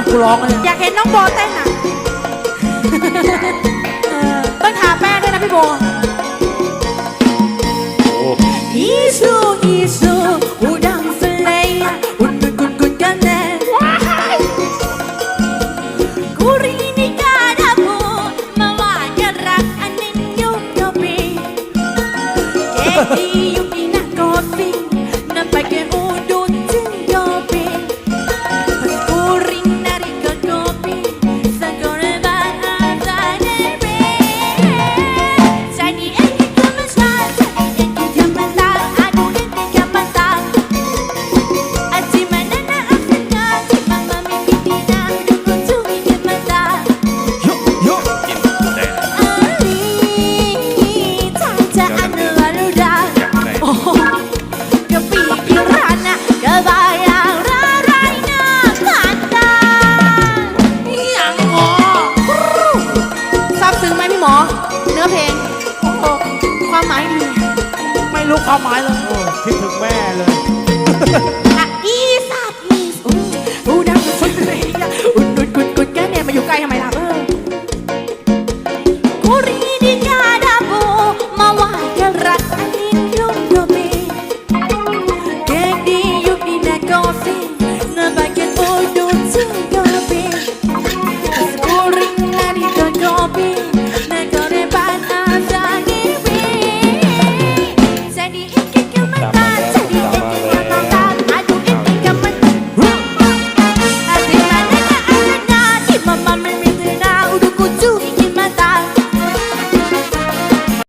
รักูร้องเลยอยากเห็นน้องโบเต้นอะต้องทาแป้งด้วยนะพี่โบอีสูอีสูหูดังเฟลายอุ่นกุนกุนกันแน่กูรีนิกาดาบูมาว่าจะรักอันนิ่งยุ่งโยบีเกดี หมพี่หมอ เนื้อเพลงโอ้โหความหมายดี ไม่รู้ความหมายเลย โอ้คิดถึงแม่เลยไหน